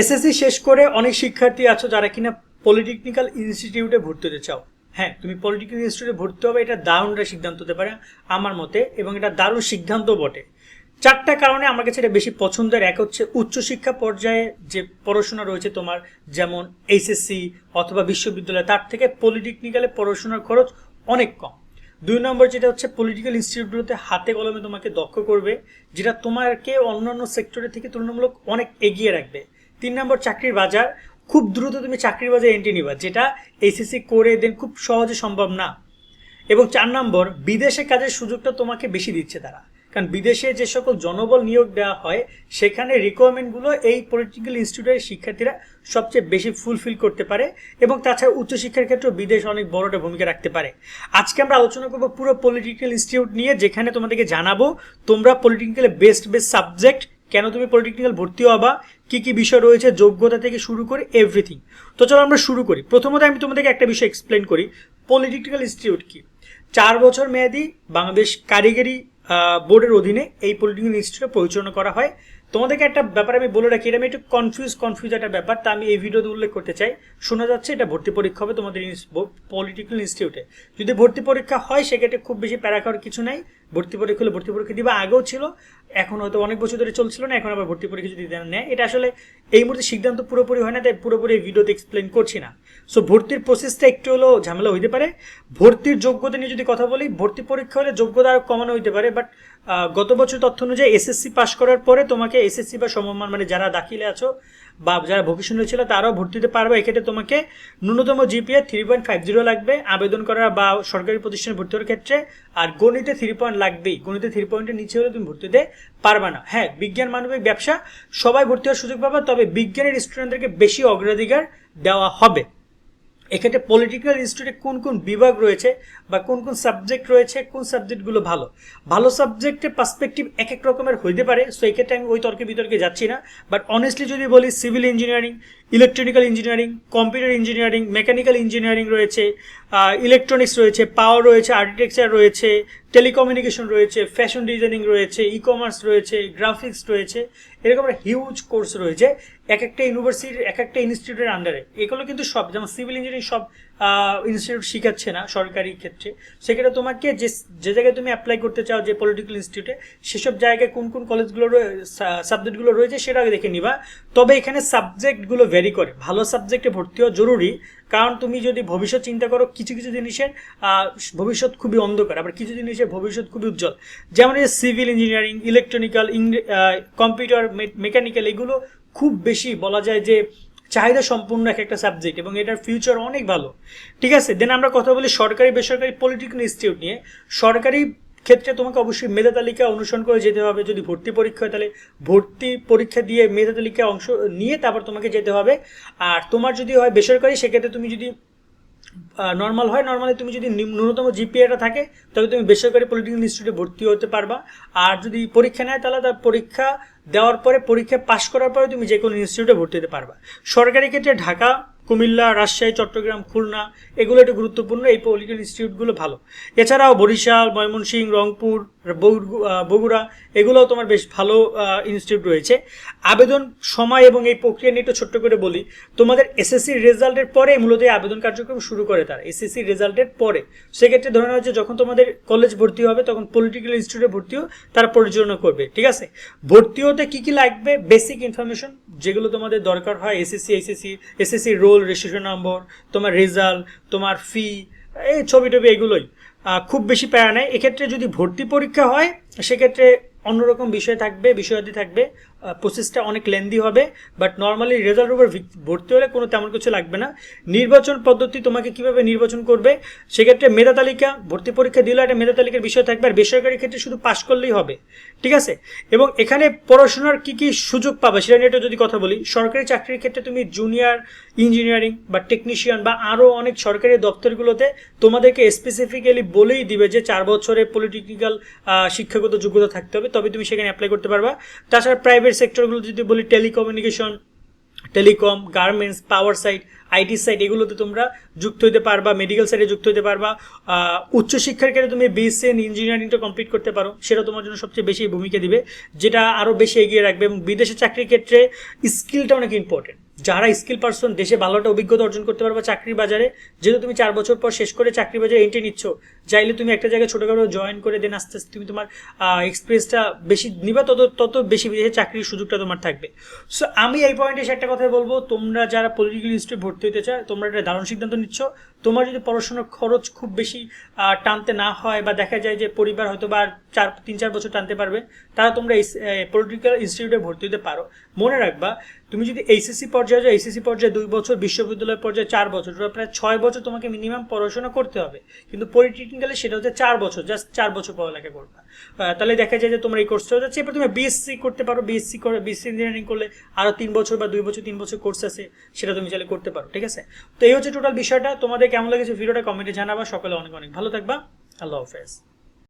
SSC শেষ করে অনেক শিক্ষার্থী আছো যারা কিনা পলিটেকনিক্যাল ইনস্টিটিউটে ভর্তি হতে চাও। হ্যাঁ তুমি পলিটেকনিক্যাল ইনস্টিটিউটে ভর্তি হবে, এটা দারুণ একটা সিদ্ধান্ত হতে পারে আমার মতে, এবং এটা দারুণ সিদ্ধান্ত বটে। চারটা কারণে আমার কাছে এটা বেশি পছন্দের, এক হচ্ছে উচ্চশিক্ষা পর্যায়ে যে পড়াশোনা রয়েছে তোমার, যেমন এইচএসসি অথবা বিশ্ববিদ্যালয়, তার থেকে পলিটেকনিক্যালে পড়াশোনার খরচ অনেক কম। দুই নম্বর যেটা হচ্ছে পলিটিক্যাল ইনস্টিটিউটগুলোতে হাতে কলমে তোমাকে দক্ষ করবে, যেটা তোমাকে অন্যান্য সেক্টরের থেকে তুলনামূলক অনেক এগিয়ে রাখবে। তিন নম্বর চাকরির বাজার, খুব দ্রুত তুমি চাকরির বাজারে এন্ট্রি নিবা, যেটা এইচএসসি করে দেন খুব সহজে সম্ভব না। এবং চার নম্বর, বিদেশে কাজের সুযোগটা তোমাকে বেশি দিচ্ছে তারা। কারণ বিদেশে যে সকল জনবল নিয়োগ দেওয়া হয়, সেখানে রিকোয়ারমেন্টগুলো এই পলিটিক্যাল ইনস্টিটিউটের শিক্ষার্থীরা সবচেয়ে বেশি ফুলফিল করতে পারে এবং তাছাড়া উচ্চশিক্ষার ক্ষেত্রেও বিদেশ অনেক বড় একটা ভূমিকা রাখতে পারে। আজকে আমরা আলোচনা করব পুরো পলিটিক্যাল ইনস্টিটিউট নিয়ে, যেখানে তোমাদেরকে জানাব তোমরা পলিটিক্যাল বেস্ট বেস্ট সাবজেক্ট কেন তুমি পলিটেকনিক্যাল ভর্তি হবা? কি কি বিষয় রয়েছে? যোগ্যতা থেকে শুরু করে এভরিথিং তো চলো আমরা শুরু করি। প্রথমত আমি তোমাদেরকে একটা বিষয় এক্সপ্লেন করি। পলিটেকনিক্যাল ইনস্টিটিউট কি? চার বছর মেয়াদি বাংলাদেশ কারিগরি বোর্ডের অধীনে এই পলিটেকনিক্যাল ইনস্টিটিউট পরিচালনা করা হয়। তোমাদেরকে একটা ব্যাপার আমি বলে রাখি, এটা আমি একটু কনফিউজ কনফিউজ একটা ব্যাপার। তা আমি এই ভিডিওতে উল্লেখ করতে চাই। শোনা যাচ্ছে এটা ভর্তি পরীক্ষা হবে তোমাদের পলিটেকনিক্যাল ইনস্টিটিউটে যদি ভর্তি পরীক্ষা হয়, সেক্ষেত্রে খুব বেশি প্যারা খাওয়ার কিছু নাই। ভর্তি পরীক্ষা হলে ভর্তি পরীক্ষা দিবা। আগেও ছিল। এখন হয়তো অনেক বছর ধরে চলছিল না, এখন আবার ভর্তি পরীক্ষা যদি নেয়। এটা আসলে এই মুহূর্তে সিদ্ধান্ত পুরোপুরি হয় না, তাই পুরোপুরি ভিডিওতে এক্সপ্লেন করছি না। সো ভর্তির প্রসেসটা একটু হলেও ঝামেলা হইতে পারে। ভর্তির যোগ্যতা নিয়ে যদি কথা বলি, ভর্তি পরীক্ষা হলে যোগ্যতা আরও কমানো হইতে পারে বাট গত বছর তথ্য অনুযায়ী এসএসসি পাশ করার পরে তোমাকে এসএসসি বা সমমান মানে যারা দাখিলে আছো বা যারা ভোকেশনাল ছিল তারাও ভর্তিতে পারবে। এক্ষেত্রে তোমাকে ন্যূনতম GPA three point five zero লাগবে। আবেদন করা বা সরকারি প্রতিষ্ঠানে ভর্তি হওয়ার ক্ষেত্রে, আর গণিতে থ্রি পয়েন্ট লাগবেই। গণিতে থ্রি পয়েন্টের নিচে হলে তুমি ভর্তি হতে পারবে না। হ্যাঁ বিজ্ঞান মানবিক ব্যবসা, সবাই ভর্তি হওয়ার সুযোগ পাবে, তবে বিজ্ঞানের স্টুডেন্টদেরকে বেশি অগ্রাধিকার দেওয়া হবে। এক্ষেত্রে পলিটিক্যাল ইনস্টিটিউটে কোন কোন বিভাগ রয়েছে বা কোন কোন সাবজেক্ট রয়েছে, কোন সাবজেক্টগুলো ভালো? ভালো সাবজেক্টের পার্সপেক্টিভ এক এক রকমের হইতে পারে সো এক্ষেত্রে আমি ওই তর্কে বিতর্কে যাচ্ছি না। বাট অনেস্টলি যদি বলি civil engineering electronical engineering computer engineering mechanical engineering রয়েছে ইলেকট্রনিক্স রয়েছে পাওয়ার রয়েছে আর্কিটেকচার রয়েছে টেলিকমিউনিকেশন রয়েছে ফ্যাশন ডিজাইনিং রয়েছে ই কমার্স রয়েছে গ্রাফিক্স রয়েছে, এরকম একটা হিউজ কোর্স রয়েছে, এক একটা ইউনিভার্সিটির এক একটা ইনস্টিটিউটের আন্ডারে এগুলো কিন্তু সব, যেমন সিভিল ইঞ্জিনিয়ারিং সব ইনস্টিটিউট শিখাচ্ছে না সরকারি ক্ষেত্রে। সেক্ষেত্রে তোমাকে যে যে জায়গায় তুমি অ্যাপ্লাই করতে চাও, যে পলিটিক্যাল ইনস্টিটিউটে সেসব জায়গায় কোন কোন কলেজগুলো সাবজেক্টগুলো রয়েছে সেটা দেখে নিবা। তবে এখানে সাবজেক্টগুলো ভ্যারি করে। ভালো সাবজেক্টে ভর্তি হওয়া জরুরি, কারণ তুমি যদি ভবিষ্যৎ চিন্তা করো, কিছু কিছু জিনিসের ভবিষ্যৎ খুবই অন্ধকার, আবার কিছু জিনিসের ভবিষ্যৎ খুবই উজ্জ্বল। যেমন এই civil engineering electronical computer mechanical এগুলো খুব বেশি বলা যায় যে চাহিদা সম্পূর্ণ এক একটা সাবজেক্ট এবং এটার ফিউচার অনেক ভালো। ঠিক আছে? দেন আমরা কথা বলি সরকারি, বেসরকারি পলিটিক্যাল ইনস্টিটিউট নিয়ে। সরকারি ক্ষেত্রে তোমাকে অবশ্যই মেধা তালিকা অনুসরণ করে যেতে হবে। যদি ভর্তি পরীক্ষা হয় তাহলে ভর্তি পরীক্ষা দিয়ে মেধা তালিকা অংশ নিয়ে তারপর তোমাকে যেতে হবে। আর তোমার যদি হয় বেসরকারি, সেক্ষেত্রে তুমি যদি নর্মাল হয় নর্মালি তুমি যদি ন্যূনতম জিপিএটা থাকে তবে তুমি বেসরকারি পলিটেকনিক ইনস্টিটিউটে ভর্তি হতে পারবা। আর যদি পরীক্ষা নেয় তাহলে তার পরীক্ষা দেওয়ার পরে পরীক্ষা পাশ করার পরে তুমি যে কোনো ইনস্টিটিউটে ভর্তি হতে পারবা। সরকারি ক্ষেত্রে ঢাকা কুমিল্লা, রাজশাহী, চট্টগ্রাম, খুলনা, এগুলো একটু গুরুত্বপূর্ণ। এই পলিটিক্যাল ইনস্টিটিউটগুলো ভালো। এছাড়াও বরিশাল, ময়মনসিংহ, রংপুর, বগুড়া এগুলোও তোমার বেশ ভালো ইনস্টিটিউট রয়েছে। আবেদন সময় এবং এই প্রক্রিয়া নিয়ে একটু ছোট্ট করে বলি। তোমাদের এসএসসির রেজাল্টের পরে মূলত এই আবেদন কার্যক্রম শুরু করে তারা এসএসসি রেজাল্টের পরে। সেক্ষেত্রে ধরে নেওয়া হচ্ছে যখন তোমাদের কলেজ ভর্তি হবে, তখন পলিটিক্যাল ইনস্টিটিউটে ভর্তিও তারা পরিচালনা করবে, ঠিক আছে? ভর্তি হতে কী কী লাগবে? বেসিক ইনফরমেশন যেগুলো তোমাদের দরকার হয় SSC SSC SSC roll registration number তোমার রেজাল্ট তোমার ফি এই ছবি টবি এগুলোই খুব বেশি প্যারা নেয় এক্ষেত্রে যদি ভর্তি পরীক্ষা হয়, সেক্ষেত্রে অন্যরকম বিষয় থাকবে, বিষয়াদি থাকবে। প্রসেসটা অনেক লেন্দি হবে বাট নর্মালি রেজাল্ট উপর ভর্তি হলে কোনো তেমন কিছু লাগবে না। নির্বাচন পদ্ধতি তোমাকে কীভাবে নির্বাচন করবে, সেক্ষেত্রে মেধা তালিকা, ভর্তি পরীক্ষা দিলে একটা মেধা তালিকার বিষয় থাকবে, আর বেসরকারি ক্ষেত্রে শুধু পাশ করলেই হবে, ঠিক আছে? এবং এখানে পড়াশোনার কি কি সুযোগ পাবে, সেটা নিয়ে যদি কথা বলি, সরকারি চাকরির ক্ষেত্রে তুমি জুনিয়র ইঞ্জিনিয়ারিং বা টেকনিশিয়ান বা আরও অনেক সরকারি দপ্তরগুলোতে তোমাদেরকে স্পেসিফিক্যালি বলেই দিবে যে চার বছরে পলিটেকনিক্যাল শিক্ষাগত যোগ্যতা থাকতে হবে তবে তুমি সেখানে অ্যাপ্লাই করতে পারবা। তাছাড়া প্রাইভেট সেক্টরগুলো যদি বলি telecommunication telecom garments power site IT site এগুলোতে তোমরা যুক্ত হতে পারবা মেডিকেল সাইডে যুক্ত হতে পারবা। উচ্চশিক্ষার ক্ষেত্রে তুমি বিএসসি ইঞ্জিনিয়ারিংটা কমপ্লিট করতে পারো, সেটা তোমার জন্য সবচেয়ে বেশি ভূমিকা দিবে, যেটা আরও বেশি এগিয়ে রাখবে এবং বিদেশে চাকরির ক্ষেত্রে স্কিলটা অনেক ইম্পর্টেন্ট যারা স্কিল পার্সন দেশে ভালো একটা অভিজ্ঞতা অর্জন করতে পারবে চাকরির বাজারে, যেহেতু তুমি চার বছর পর শেষ করে চাকরি বাজারে এন্ট্রি নিচ্ছ, চাইলে তুমি একটা জায়গায় ছোটোখাটো জয়েন করে দেন আস্তে আস্তে তুমি তোমার এক্সপিরিয়েন্সটা বেশি নিবা, তত তত বেশি বিদেশে চাকরির সুযোগটা তোমার থাকবে। সো আমি এই পয়েন্টে এসে একটা কথাই বলব, তোমরা যারা পলিটিক্যাল ইনস্টিটিউট ভর্তি হতে চায় তোমরা একটা দারুণ সিদ্ধান্ত নিচ্ছ। তোমার যদি পড়াশোনার খরচ খুব বেশি টানতে না হয় বা দেখা যায় যে পরিবার হয়তো বা চার, তিন, চার বছর টানতে পারবে, তারা তোমরা পলিটিক্যাল ইনস্টিটিউটে ভর্তি হতে পারো। মনে রাখবা তুমি যদি এইচএসসি পর্যায়ে যাও এইচএসসি পর্যায়ে দুই বছর, বিশ্ববিদ্যালয় পর্যায়ে চার বছর প্রায় ছয় বছর তোমাকে মিনিমাম পড়াশোনা করতে হবে। কিন্তু পলিটেকনিক্যালে সেটা হচ্ছে চার বছর জাস্ট চার বছর পড়ালেখা করবে। তাহলে দেখা যায় যে তোমার এই কোর্সটা হচ্ছে এরপর তুমি বিএসসি করতে পারো বিএসসি করে বিএসসি ইঞ্জিনিয়ারিং করলে আরও তিন বছর বা দুই বছর, তিন বছর কোর্স আছে, সেটা তুমি চাইলে করতে পারো, ঠিক আছে? তো এই হচ্ছে টোটাল বিষয়টা। তোমাদের কেমন লেগেছে ভিডিওটা কমেন্টে জানাবা। সকলে অনেক অনেক ভালো থাকবা। আল্লাহ হাফেজ।